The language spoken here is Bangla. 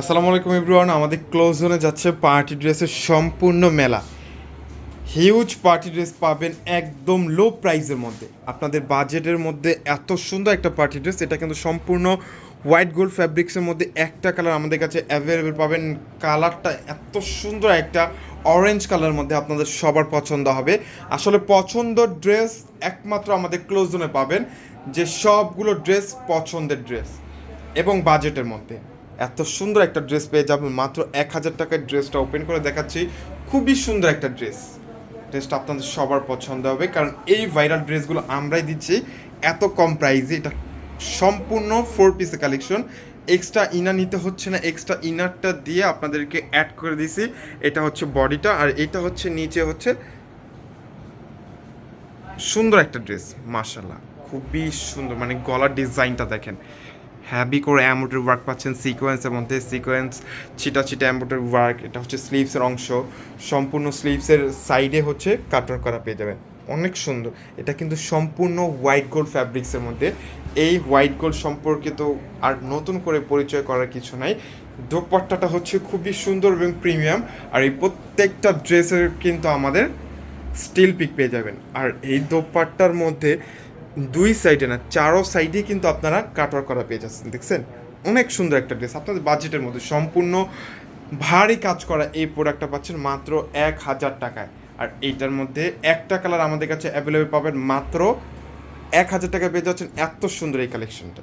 আসসালামু আলাইকুম এভরিওয়ান, আমাদের ক্লোজ জোনে যাচ্ছে পার্টি ড্রেসের সম্পূর্ণ মেলা। হিউজ পার্টি ড্রেস পাবেন একদম লো প্রাইসের মধ্যে। আপনাদের বাজেটের মধ্যে এত সুন্দর একটা পার্টি ড্রেস এটা কিন্তু সম্পূর্ণ হোয়াইট গোল্ড ফ্যাব্রিক্সের মধ্যে একটা কালার আমাদের কাছে অ্যাভেলেবেল পাবেন। কালারটা এত সুন্দর একটা অরেঞ্জ কালারের মধ্যে আপনাদের সবার পছন্দ হবে। আসলে পছন্দ ড্রেস একমাত্র আমাদের ক্লোজ জোনে পাবেন, যে সবগুলো ড্রেস পছন্দের ড্রেস এবং বাজেটের মধ্যে। এত সুন্দর একটা ড্রেস পেয়ে যাবেন। মাত্র এক হাজার টাকার ড্রেসটা ওপেন করে দেখাচ্ছি। খুবই সুন্দর একটা ড্রেস ড্রেসটা আপনাদের সবার পছন্দ হবে, কারণ এই ভাইরাল ড্রেসগুলো আমরাই দিচ্ছি। এত কম প্রাইসে এটা সম্পূর্ণ ফোর পিসের কালেকশন এক্সট্রা ইনার নিতে হচ্ছে না এক্সট্রা ইনারটা দিয়ে আপনাদেরকে অ্যাড করে দিছি। এটা হচ্ছে বডিটা আর এটা হচ্ছে নিচে হচ্ছে সুন্দর একটা ড্রেস মার্শাল্লাহ খুবই সুন্দর মানে গলার ডিজাইনটা দেখেন। হ্যাভি করে অ্যাম্বোটারি ওয়ার্ক পাচ্ছেন সিকোয়েন্সের মধ্যে সিকোয়েন্স ছিটা ছিটা অ্যাম্বোটারি ওয়ার্ক এটা হচ্ছে স্লিভসের অংশ। সম্পূর্ণ স্লিভসের সাইডে হচ্ছে কাটন করা পেয়ে যাবেন। অনেক সুন্দর। এটা কিন্তু সম্পূর্ণ হোয়াইট গোল্ড ফ্যাব্রিক্সের মধ্যে। এই হোয়াইট গোল্ড সম্পর্কে তো আর নতুন করে পরিচয় করার কিছু নাই। দোপাট্টাটা হচ্ছে খুবই সুন্দর এবং প্রিমিয়াম আর এই প্রত্যেকটা ড্রেসের কিন্তু আমাদের স্টিল পিক পেয়ে যাবেন। আর এই দোপাট্টার মধ্যে দুই সাইডে না, চারো সাইডে কিন্তু আপনারা কাটওয়ার করা পেয়ে যাচ্ছেন, দেখছেন? অনেক সুন্দর একটা ড্রেস আপনাদের বাজেটের মধ্যে সম্পূর্ণ ভারী কাজ করা এই প্রোডাক্টটা পাচ্ছেন মাত্র এক হাজার টাকায়। আর এইটার মধ্যে একটা কালার আমাদের কাছে অ্যাভেলেবেল পাবেন মাত্র এক হাজার টাকা পেয়ে যাচ্ছেন এত সুন্দর এই কালেকশনটা